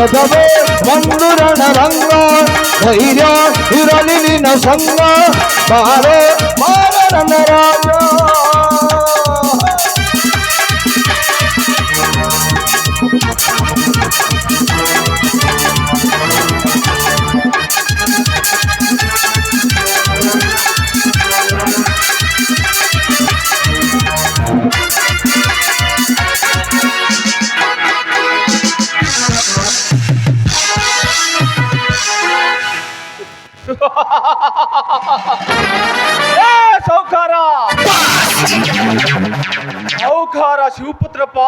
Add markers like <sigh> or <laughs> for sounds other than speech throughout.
ಯುದ್ಧದವೇ ಒಂದು ರಣರಂಗ ಧೈರ್ಯ ಇರಲಿ ನಿನ್ನ ಸಂಗ. ಬಾರೆ ಬಾರ ನನ್ನ ಸೌಕಾರ! ಸೌಕಾರ ಶಿವಪುತ್ರಪ್ಪ!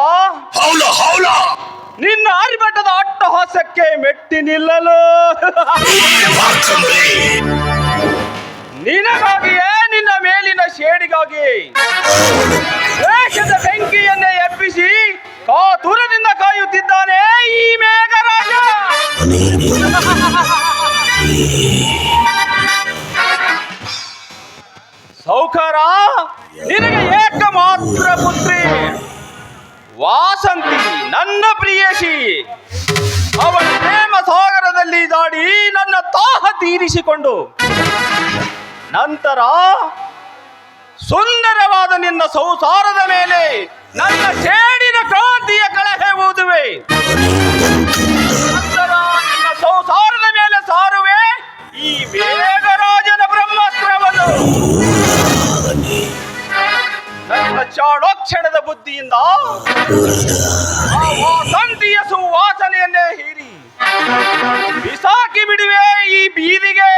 ಹೌಲ ಹೌಲ! ನಿನ್ನ ಆರಿಬೆಟ್ಟದ ಅಟ್ಟಹಾಸಕ್ಕೆ ಮೆಟ್ಟಿ ನಿಲ್ಲಲು! ನಿನಗಾಗಿಯೇ ನಿನ್ನ ಮೇಲಿನ ಶೇಡಿಗಾಗಿ ದೇಶದ ಬೆಂಕಿಯನ್ನೇ ಎಬ್ಬಿಸಿ ಕಾತುರದಿಂದ ಕಾಯುತ್ತಿದ್ದಾನೆ ಈ ಮೇಘರಾಜ! <laughs> ಸೌಕಾರ? ನಿನಗೆ ಏಕ ಮಾತ್ರ ಪುತ್ರಿ. ವಾಸಂತಿ, ನನ್ನ ಪ್ರಿಯಸಿ. ಅವಳ ಪ್ರೇಮ ಸಾಗರದಲ್ಲಿ ದಾಡಿ ನನ್ನ ತಾಹ ತೀರಿಸಿಕೊಂಡು ನಂತರ ಸುಂದರವಾದ ನಿನ್ನ ಸಂಸಾರದ ಮೇಲೆ ನನ್ನ ಚಾಣೋಕ್ಷಣದ ಬುದ್ಧಿಯಿಂದ ವಾಸಂತಿಯ ಸುವಾಸನೆಯನ್ನೇ ಹೀರಿ ಬಿಸಾಕಿ ಬಿಡುವೆ ಈ ಬೀದಿಗೆ.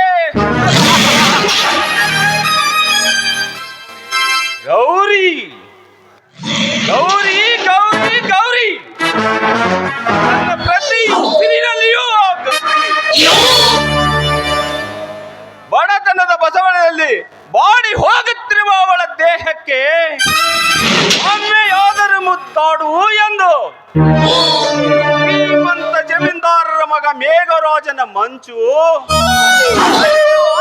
ಶ್ರೀಮಂತ ಜಮೀನ್ದಾರರ ಮಗ ಮೇಘರಾಜನ ಮಂಚು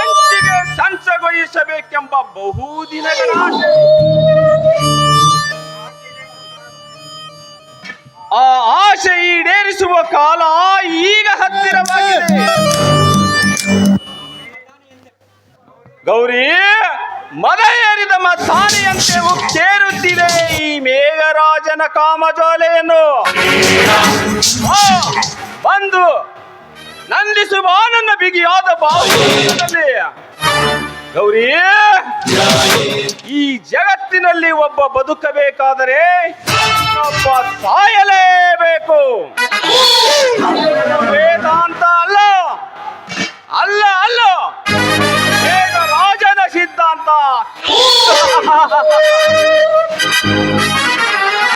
ಅಂಚಿಗೆ ಸಂಚಗೊಳಿಸಬೇಕೆಂಬ ಬಹುದಿನಗಳ ಆಸೆ. ಆ ಆಸೆ ಈಡೇರಿಸುವ ಕಾಲ ಈಗ ಹತ್ತಿರವಾಗಿದೆ ಗೌರಿ, ಮದ ಏರಿದ ಮಸಾನೆಯಂತೆ ಉಕ್ಕೇರುತ್ತಿದೆ ಈ ಮೇಘರಾಜನ ಕಾಮಜಾಲೆಯನ್ನು ಬಂದು ನಂದಿಸುವ ನನ್ನ ಬಿಗಿಯಾದ ಬಾಹುದಲ್ಲಿ ಗೌರಿ, ಈ ಜಗತ್ತಿನಲ್ಲಿ ಒಬ್ಬ ಬದುಕಬೇಕಾದರೆ ಒಬ್ಬ ಸಾಯಲೇಬೇಕು. ವೇದಾಂತ ಅಲ್ಲ ಅಲ್ಲ ಅಲ್ಲ. ರಾಜನ ಸಿದ್ಧಾಂತ. <laughs>